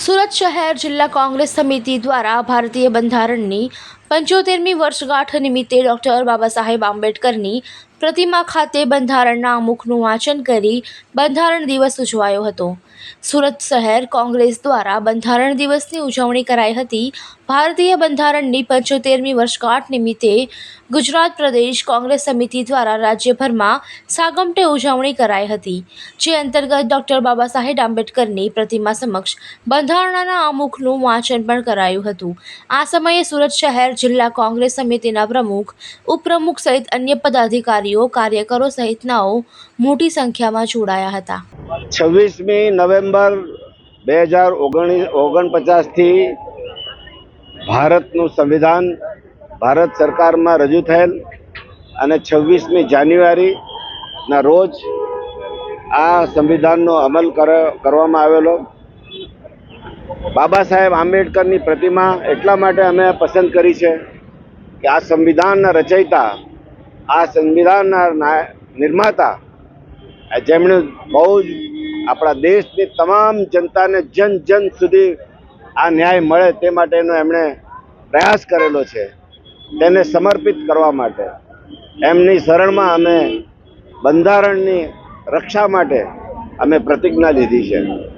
સુરત શહેર જિલ્લા કોંગ્રેસ સમિતિ દ્વારા ભારતીય બંધારણની પંચોતેરમી વર્ષગાંઠ નિમિત્તે ડૉક્ટર બાબા સાહેબ આંબેડકરની પ્રતિમા ખાતે બંધારણના અમુખનું વાંચન કરી બંધારણ દિવસ ઉજવાયો હતો. સુરત શહેર કોંગ્રેસ દ્વારા બંધારણ દિવસની ઉજવણી કરાઈ હતી. ભારતીય બંધારણની પંચોતેરમી વર્ષગાંઠ નિમિત્તે ગુજરાત પ્રદેશ કોંગ્રેસ સમિતિ દ્વારા રાજ્યભરમાં સાગમટે ઉજવણી કરાઈ હતી, જે અંતર્ગત ડૉક્ટર બાબા સાહેબ આંબેડકરની પ્રતિમા સમક્ષ બંધારણના અમુખનું વાંચન પણ કરાયું હતું. આ સમયે સુરત શહેર જિલ્લા કોંગ્રેસ સમિતિના પ્રમુખ, ઉપપ્રમુખ સહિત અન્ય પદાધિકારીઓ, કાર્યકરો સહિતનાઓ મોટી સંખ્યામાં જોડાયા હતા. છવ્વીસમી નવેમ્બર બે હજાર ઓગણીસ, ઓગણપચાસથી ભારતનું સંવિધાન ભારત સરકારમાં રજૂ થયેલ અને છવ્વીસમી જાન્યુઆરીના રોજ આ સંવિધાનનો અમલ કર, કરવામાં આવેલો. બાબા સાહેબ આંબેડકરની પ્રતિમા એટલા માટે અમે પસંદ કરી છે કે આ સંવિધાનના રચયિતા, આ સંવિધાનના નિર્માતા જેમણે બહુ જ આપણા દેશની તમામ જનતાને જન જન સુધી આ ન્યાય મળે તે માટેનો એમણે પ્રયાસ કરેલો છે તેને સમર્પિત કરવા માટે. એમની શરણમાં અમે બંધારણની રક્ષા માટે અમે પ્રતિજ્ઞા લીધી છે.